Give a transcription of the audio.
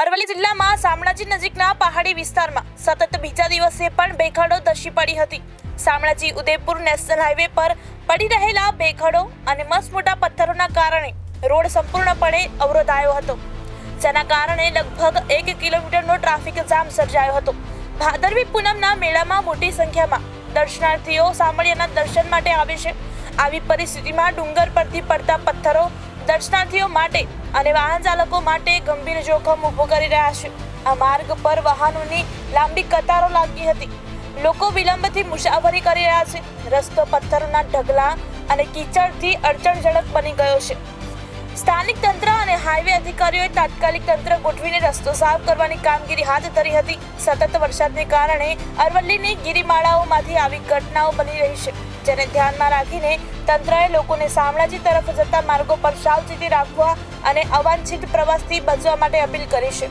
અરવલ્લી જિલ્લામાં શામળાજી નજીકના પહાડી વિસ્તારમાં સતત બીજા દિવસે પણ ભેખડો ધસી પડી હતી. શામળાજી ઉદયપુર નેશનલ હાઈવે પર પડી રહેલા ભેખડો અને મસમોટા પથ્થરોના કારણે રોડ સંપૂર્ણપણે અવરોધાયો હતો. જેના કારણે લગભગ એક કિલોમીટરનો ટ્રાફિક જામ સર્જાયો હતો. ભાદરવી પૂનમના મેળામાં મોટી સંખ્યામાં દર્શનાર્થીઓ સામળિયાના દર્શન માટે આવે છે. આવી પરિસ્થિતિમાં ડુંગર પરથી પડતા પથ્થરો દર્શનાર્થીઓ માટે અને વાહન ચાલકો માટે ગંભીર જોખમ ઊભું કરી રહ્યા છે. આ માર્ગ પર વાહનોની લાંબી કતારો લાગી હતી. લોકો વિલંબથી મુસાફરી કરી રહ્યા છે. રસ્તો પથ્થરોના ઢગલા અને કીચડથી અડચણજનક બની ગયો છે. સ્થાનિક તંત્ર અને હાઈવે અધિકારીઓએ તાત્કાલિક તંત્ર ગોઠવીને રસ્તો સાફ કરવાની કામગીરી હાથ ધરી હતી. સતત વરસાદને કારણે અરવલ્લીની ગિરિમાળાઓમાંથી આવી ઘટનાઓ બની રહી છે, જેને ધ્યાનમાં રાખીને તંત્રએ લોકોને શામળાજી તરફ જતા માર્ગો પર સાવચેતી રાખવા અને અવાંછિત પ્રવાસથી બચવા માટે અપીલ કરી છે.